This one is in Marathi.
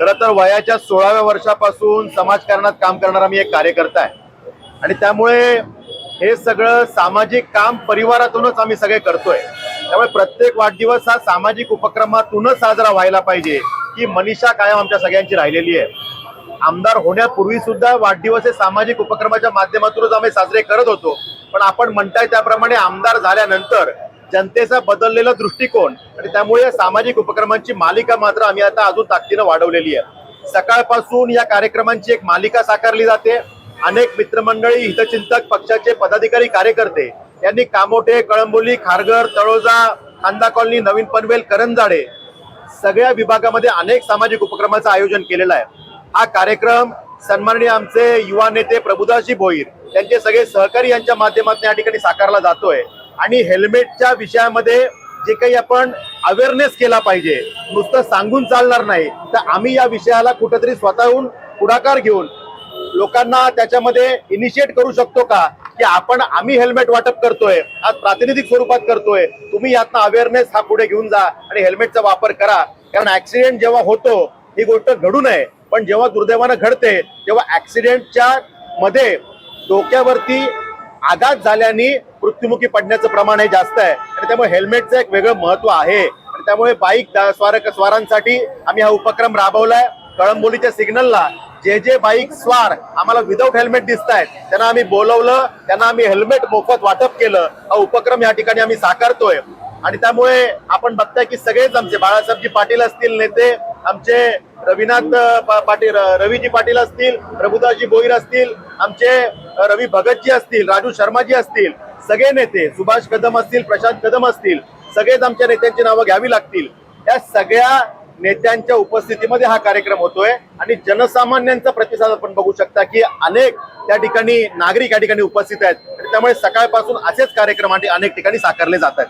खरं तर वयाच्या सोळाव्या वर्षापासून समाजकारणात काम करणारा मी एक कार्यकर्ता आहे. आणि त्यामुळे हे सगळं सामाजिक काम परिवारातूनच आम्ही सगळे करतोय. त्यामुळे प्रत्येक वाढदिवस हा सामाजिक उपक्रमातूनच साजरा व्हायला पाहिजे की मनीषा कायम आमच्या सगळ्यांची राहिलेली आहे. आमदार होण्यापूर्वी सुद्धा वाढदिवस हे सामाजिक उपक्रमाच्या माध्यमातूनच आम्ही साजरे करत होतो. पण आपण म्हणताय त्याप्रमाणे आमदार झाल्यानंतर जनतेचा बदललेला दृष्टिकोन आणि त्यामुळे या सामाजिक उपक्रमांची मालिका मात्र आम्ही आता अजून ताकदीनं वाढवलेली आहे. सकाळपासून या कार्यक्रमांची एक मालिका साकारली जाते. अनेक मित्रमंडळी हितचिंतक पक्षाचे पदाधिकारी कार्यकर्ते यांनी कामोटे कळंबोली खारघर तळोजा खांदा कॉलनी नवीन पनवेल करंजाडे सगळ्या विभागामध्ये अनेक सामाजिक उपक्रमाचं आयोजन केलेलं आहे. हा कार्यक्रम सन्माननीय आमचे युवा नेते प्रभुदासजी भोईर यांचे सगळे सहकारी यांच्या माध्यमातून या ठिकाणी साकारला जातोय. आणि हेल्मेटच्या विषयामध्ये जे काही आपण अवेअरनेस केला पाहिजे नुसतं सांगून चालणार नाही तर आम्ही या विषयाला कुठेतरी स्वतःहून पुढाकार घेऊन लोकांना त्याच्यामध्ये इनिशिएट करू शकतो का? की आपण आम्ही हेल्मेट वाटप करतोय आज प्रातिनिधिक स्वरूपात करतोय तुम्ही यातनं अवेअरनेस हा पुढे घेऊन जा आणि हेल्मेटचा वापर करा. कारण ऍक्सिडेंट जेव्हा होतो ही गोष्ट घडू नये. पण जेव्हा दुर्दैवानं घडते तेव्हा ऍक्सिडेंटच्या मध्ये डोक्यावरती आघात झाल्याने मृत्युमुखी पडण्याचं प्रमाण हे जास्त आहे. आणि त्यामुळे हेल्मेटचं एक वेगळं महत्त्व आहे. आणि त्यामुळे बाईक स्वारक स्वारांसाठी आम्ही हा उपक्रम राबवलाय. कळंबोलीच्या सिग्नलला जे जे बाईक स्वार आम्हाला विदाऊट हेल्मेट दिसत आहेत त्यांना आम्ही बोलवलं त्यांना आम्ही हेल्मेट मोफत वाटप केलं. हा उपक्रम या ठिकाणी आम्ही साकारतोय. आणि त्यामुळे आपण बघताय की सगळेच आमचे बाळासाहेबजी पाटील असतील नेते आमचे रविनाथ पा- पाटील रवीजी पाटील असतील प्रभुदासजी बोईर असतील आमचे रवी भगतजी असतील राजू शर्माजी असतील सगळे नेते सुभाष कदम असतील प्रशांत कदम असतील सगळेच आमच्या नेत्यांची नावं घ्यावी लागतील. या सगळ्या नेत्यांच्या उपस्थितीमध्ये हा कार्यक्रम होतोय आणि जनसामान्यांचा प्रतिसाद आपण बघू शकता की अनेक त्या ठिकाणी नागरिक या ठिकाणी उपस्थित आहेत. त्यामुळे सकाळपासून असेच कार्यक्रम आणि अनेक ठिकाणी साकारले जात आहेत.